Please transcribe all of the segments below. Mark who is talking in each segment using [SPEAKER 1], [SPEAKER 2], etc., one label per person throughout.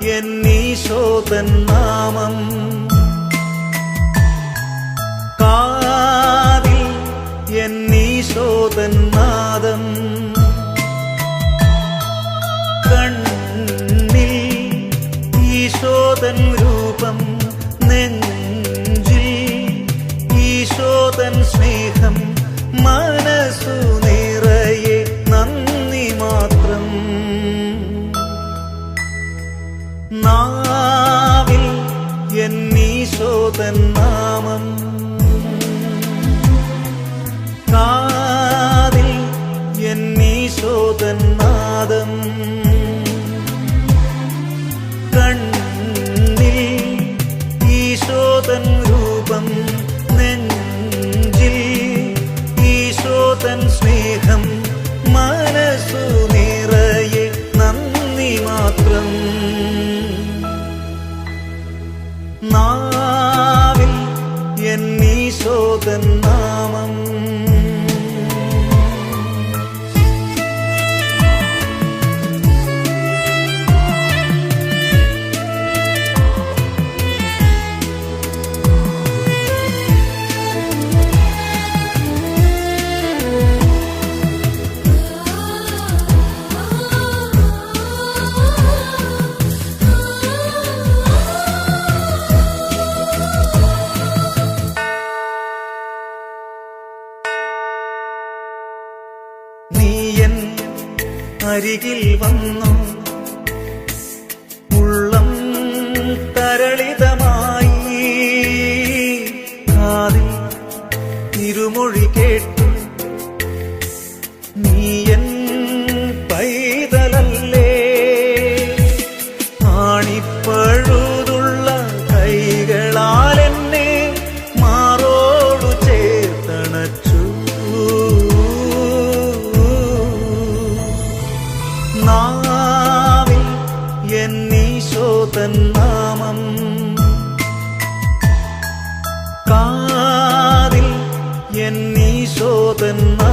[SPEAKER 1] என் நீசோதன் நாமம். காதில் என் நீசோதன் நாதம். என் நீசோதன் நாமம். காதில் என் நீசோதன் நாதம். then I അരികിൽ വന്നു നാവിൽ എന്നീശോതൻ നാമം. കാതിൽ എന്നീശോതൻ നാദം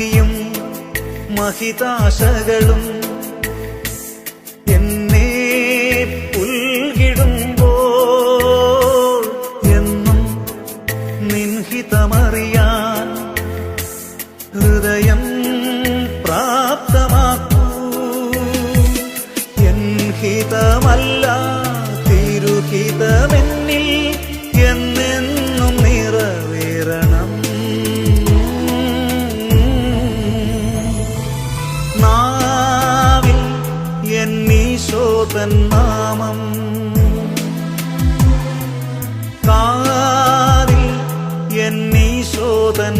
[SPEAKER 1] മഹിയും മഹിതാശകളും എന്നെ പുൽകിടുമ്പോൾ എന്നും നിൻഹിതമറിയാൻ ഹൃദയം പ്രാപ്തമാക്കൂ. എൻഹിതമല്ല തിരുഹിതമെന്നിൽ എന്നീശോതൻ നാമം. കാതിൽ എന്നീശോതൻ